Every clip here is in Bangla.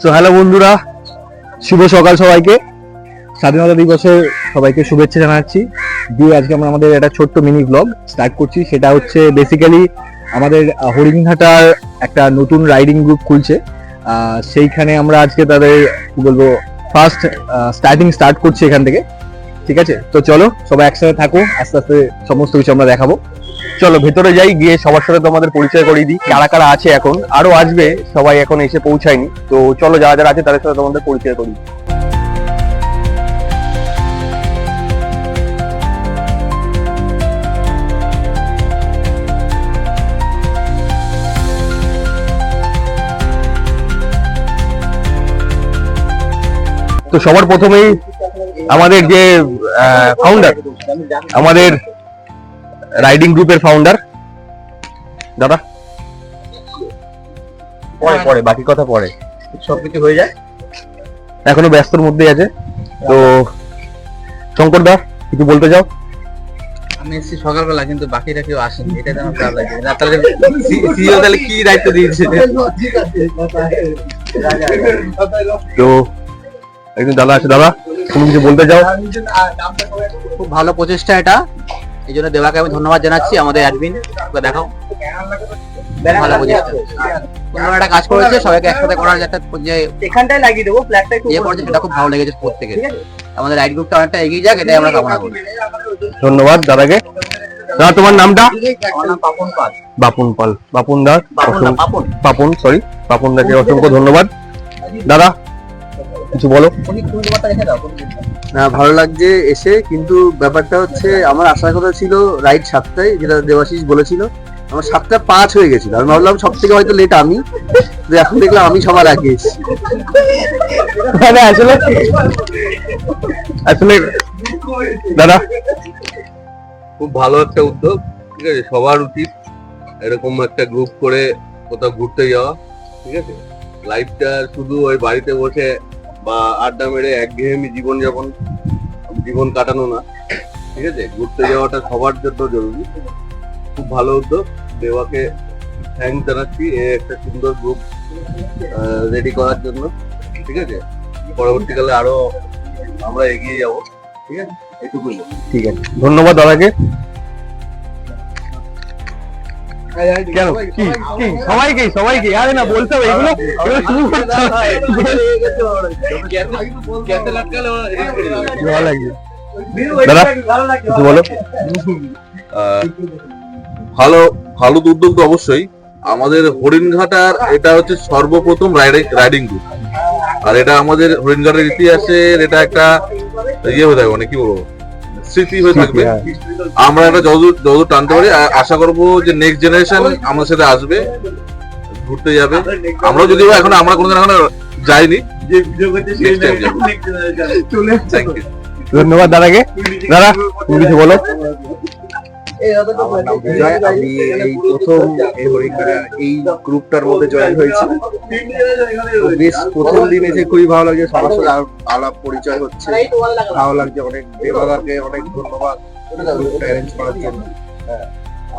সো হ্যালো বন্ধুরা। শুভ সকাল সবাইকে। স্বাধীনতা দিবসে সবাইকে শুভেচ্ছা জানাচ্ছি। দিয়ে আজকে আমরা আমাদের একটা ছোট্ট মিনি ব্লগ স্টার্ট করছি। সেটা হচ্ছে বেসিক্যালি আমাদের হরিণঘাটার একটা নতুন রাইডিং গ্রুপ খুলছে। সেইখানে আমরা আজকে তাদের, কি বলব ফার্স্ট স্টার্টিং স্টার্ট করছি এখান থেকে। ঠিক আছে? তো চলো, সবাই একসাথে থাকো। আস্তে আস্তে সমস্ত কিছু আমরা দেখাবো। চলো ভেতরে যাই, গিয়ে সবার সাথে তোমাদের পরিচয় করিয়ে দিই। কারা কারা আছে এখন? আরও আসবে, সবাই এখন এসে পৌঁছায়নি। তো চলো যারা যারা আছে, তাদের সাথে তোমাদের পরিচয় করি। তো সবার প্রথমেই আমাদের যে ফাউন্ডার আমাদের রাইডিং গ্রুপের ফাউন্ডার দাদা? পরে পরে বাকি কথা পরে। সবকিছু হয়ে যায়। এখনও ব্যস্তর মধ্যে আছে। তো শঙ্কর দা কিছু বলতে চাও? আমি এসেছি সকালবেলা কিন্তু বাকিরা কেউ আসেনি। এটা আমার খারাপ লাগছে না তাহলে সিও তাহলে কি দায়িত্ব দিয়েছে? তো একজন দাদা আছে। দাদা তুমি কিছু বলতে চাও? খুব ভালো প্রচেষ্টা এটা। এই জন্য দেবাকে আমি ধন্যবাদ জানাচ্ছি আমাদের অ্যাডমিন দেখাও। ভালো প্রচেষ্টা সুন্দর একটা কাজ করেছে সবাইকে একসাথে করার একটা যে এখানটায় লাগিয়ে দেবো ফ্ল্যাগটা ইয়ে করেছে সেটা খুব ভালো লেগেছে প্রত্যেকের আমাদের রাইড গ্রুপটা অনেকটা এগিয়ে যাক এটাই আমরা কামনা করি। ধন্যবাদ দাদাকে। দাদা তোমার নামটা? নাম পাপন পাল। বাপুন পাল। বাপুন দা পাপন পাপন। পাপন। সরি পাপন দাকে অসংখ্য ধন্যবাদ। দাদা কিছু বলো? না ভালো লাগছে এসে কিন্তু ব্যাপারটা হচ্ছে আমার আসার কথা ছিল রাইট সাতটায় যেটা দেবাশিস বলেছিল। আমার সাতটা পাঁচ হয়ে গেছিল। আমি ভাবলাম সব থেকে হয়তো লেট আমি। তো এখন দেখলাম আমি সবার আগে এসেছি। মানে আসলে আসলে দাদা? খুব ভালো একটা উদ্যোগ ঠিক আছে? সবার উচিত এরকম একটা গ্রুপ করে কোথাও ঘুরতে যাওয়া ঠিক আছে? লাইফটা শুধু ওই বাড়িতে বসে বা আড্ডা মেরে একঘেয়েমি জীবন যাপন জীবন কাটানো না। ঠিক আছে? ঘুরতে যাওয়াটা সবার জন্য জরুরি। খুব ভালো উদ্যোগ দেওয়াকে থ্যাংক জানাচ্ছি। এ একটা সুন্দর গ্রুপ রেডি করার জন্য। ঠিক আছে? পরবর্তীকালে আরও আমরা এগিয়ে যাব। ঠিক আছে? এটুকুই। ঠিক আছে। ধন্যবাদ দাদাকে। কেন? কি? কি? সবাইকে সবাইকে আরে না বলতে হবে এগুলো এগুলো শুরু করতে হবে। ভালো লাগছে দাদা কিছু বলো। ভালো ভালো উদ্যোগ তো অবশ্যই। আমাদের হরিণঘাটার এটা হচ্ছে সর্বপ্রথম রাইডিং গ্রুপ আর এটা আমাদের হরিণঘাটের ইতিহাসের এটা একটা ইয়ে হয়ে থাকবে মানে কি বলব? স্মৃতি হয়ে থাকবে। আমরা এটা যতদূর যতদূর টানতে পারি আশা করব যে নেক্সট জেনারেশন আমাদের সাথে আসবে ঘুরতে যাবে। আমরা যদিও এখন আমরা কোনোদিন এখন যাইনি। ধন্যবাদ দাদাকে। দাদা তুমি কিছু বলো। আমার নাম বিজয়। আমি এই প্রথম এই এই গ্রুপটার মধ্যে জয়েন হয়েছি বেশ প্রথম দিন এসে খুবই ভালো লাগছে সবার সাথে আলাপ- আলাপ পরিচয় হচ্ছে। ভালো লাগছে অনেক দেবাদাকে অনেক ধন্যবাদ। গ্রুপটা অ্যারেঞ্জ করার জন্য। হ্যাঁ,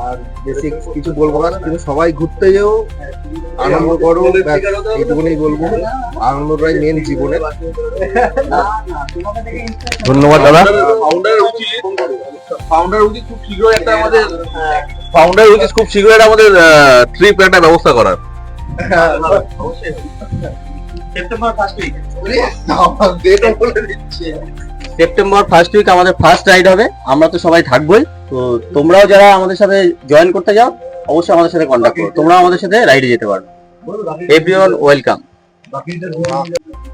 আর বেসিক কিছু বলব না কিন্তু সবাই ঘুরতে যেও আনন্দ করো ব্যাস, এইটুকুনি বলব। আনন্দটাই মেন জীবনে ধন্যবাদ দাদা। ফাউন্ডার উচিত। ফাউন্ডার উচিত খুব শীঘ্রই একটা আমাদের ফাউন্ডার উচিত খুব শীঘ্রই একটা আমাদের ট্রিপ একটা ব্যবস্থা করার। September first week September first week আমাদের ফার্স্ট রাইড হবে। আমরা তো সবাই থাকবোই। তো তোমরাও যারা আমাদের সাথে জয়েন করতে যাও অবশ্যই আমাদের সাথে কন্ট্যাক্ট করো। তোমরাও আমাদের সাথে রাইডে যেতে পারবে এভরিওয়ান ওয়েলকাম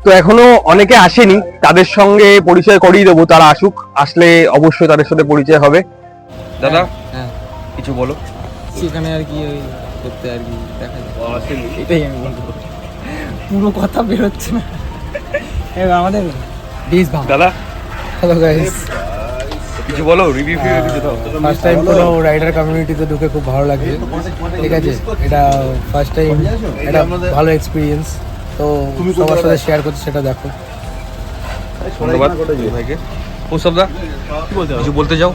তো এখনও অনেকে আসেনি তাদের সঙ্গে পরিচয় করিয়ে দেবো তারা আসুক। আসলে অবশ্যই তাদের সাথে পরিচয় হবে। দাদা হ্যাঁ। কিছু বলো। সেখানে আর কি ওই করতে আর কি দেখা এটাই আমি বলব। পুরো কথা বেরোচ্ছে না। আমাদের বেশ ভালো দাদা? হ্যালো গাইস কিছু বলো? রিভিউ কিছু দাও। ফার্স্ট টাইম কোনো রাইডার কমিউনিটিতে ঢুকে খুব ভালো লাগছে ঠিক আছে? এটা ফার্স্ট টাইম এটা ভালো এক্সপিরিয়েন্স তো সবার সাথে শেয়ার করছে সেটা দেখো। ধন্যবাদ। ভাইকে ও সবদা? কিছু বলতে চাও?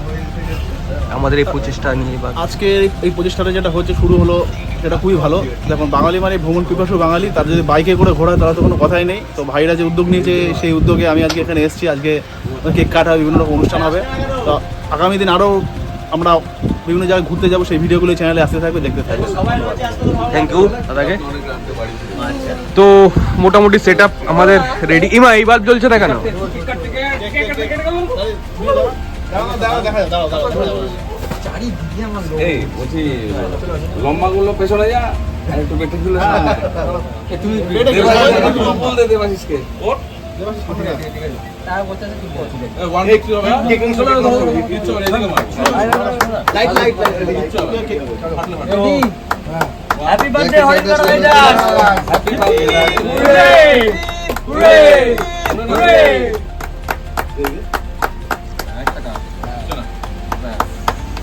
আমাদের এই প্রচেষ্টা নিয়ে বা আজকে এই- প্রচেষ্টাটা যেটা হচ্ছে শুরু হলো সেটা খুবই ভালো। দেখুন বাঙালি মানে ভ্রমণ পিপাসু বাঙালি তার যদি বাইকে করে ঘোরা তাহলে তো কোনো কথাই নেই। তো ভাইরা যে উদ্যোগ নিয়েছে সেই উদ্যোগে আমি আজকে এখানে এসেছি। আজকে কেক কাটা বিভিন্ন রকম অনুষ্ঠান হবে। তো আগামী দিন আরও আমরা বিভিন্ন জায়গায় ঘুরতে যাব সেই ভিডিওগুলো চ্যানেলে আসতে থাকবে দেখতে থাকবে। থ্যাংক ইউ দাদাকে। তো মোটামুটি সেট আমাদের রেডি ইমা এই বাল্ব জ্বলছে না কেন? এই বলছি লম্বা গুলো পেছনে যা একটু বেটে তুলে তুমি বল দে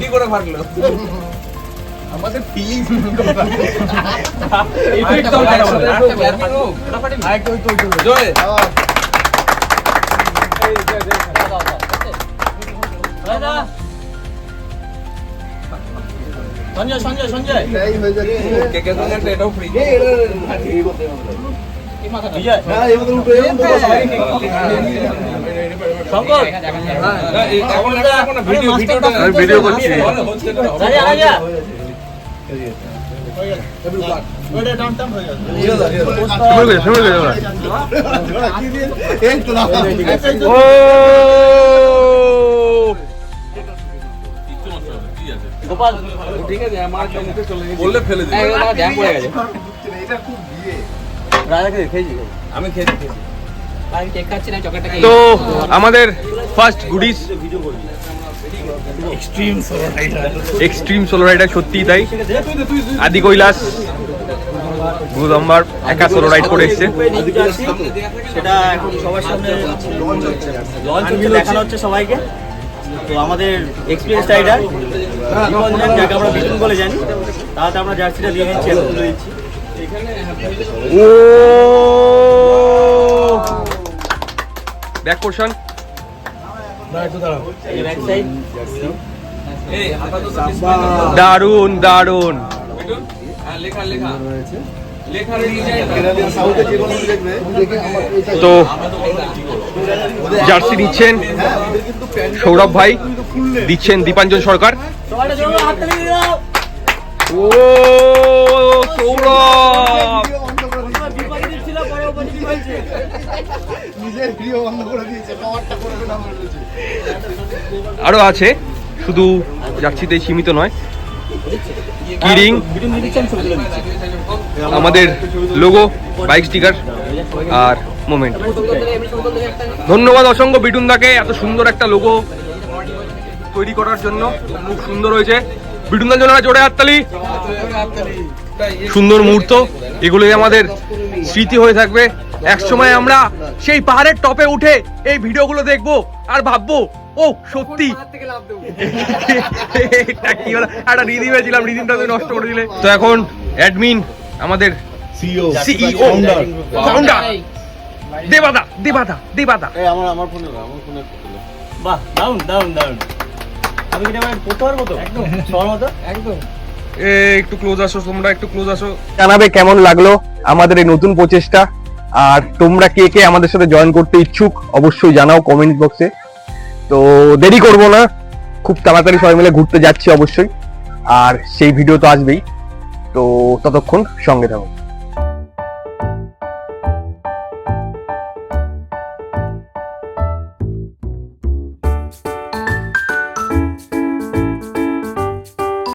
কি করে ফাটলো জোরে সঞ্জয় সঞ্জয় সঞ্জয় একটা এটাও ফ্রি ভিডিও করছি গোপাল ঠিক আছে আমার চলে বললে ফেলে দিই খেয়েছি আমি খেয়েছি খেয়েছি। তো আমাদের first goodies extreme solo rider সত্যি তাই। আদি কৈলাস গুরুদম্বার একা সোলো রাইড করে এসছে। সেটা এখন সবার সামনে লঞ্চ হচ্ছে। লঞ্চ দেখানো হচ্ছে সবাইকে। তো আমাদের এক্সপিরিয়েন্স রাইডার যাকে আমরা বিষ্ণু বলে জানি তাতে আমরা জার্সিটা দিয়ে দিচ্ছি দিচ্ছি। ও! ব্যাক পোর্শন এই ব্যাক সাইড এই হাতা তো দারুণ দারুণ হ্যাঁ তো জার্সি দিচ্ছেন সৌরভ ভাই। দিচ্ছেন দীপাঞ্জন সরকার। আরও আছে, শুধু জার্সিতে সীমিত নয়। কিরিং আমাদের লোগো বাইক স্টিকার আর মোমেন্ট ধন্যবাদ অসংখ্য বিটুন দাকে এত সুন্দর একটা লোগো তৈরি করার জন্য। খুব সুন্দর হয়েছে। বিটুনদার জন্য জোরে হাততালি। সুন্দর মুহূর্ত। এগুলোই আমাদের স্মৃতি হয়ে থাকবে। এক সময় আমরা সেই পাহাড়ের টপে উঠে এই ভিডিওগুলো দেখব আর ভাববো ও সত্যি। একটা রিদিম ছিলাম রিদিমটা তুমি নষ্ট করে দিলে। তো এখন অ্যাডমিন আমাদের সিইও। সিইও। ফাউন্ডার দেবাদা দেবাদা দেবাদা। বাহ দারুণ দারুণ দারুণ আমি কি এটা পড়তে পারব তো একদম। সবার মতো? এ একটু ক্লোজ আসো তোমরা একটু ক্লোজ আসো। জানাবে কেমন লাগল আমাদের এই নতুন প্রচেষ্টা? আর তোমরা কে কে আমাদের সাথে জয়েন করতে ইচ্ছুক অবশ্যই জানাও কমেন্ট বক্সে তো দেরি করব না খুব তাড়াতাড়ি সবাই মিলে ঘুরতে যাচ্ছি অবশ্যই। আর সেই ভিডিও তো আসবেই। তো ততক্ষণ সঙ্গে থাকো।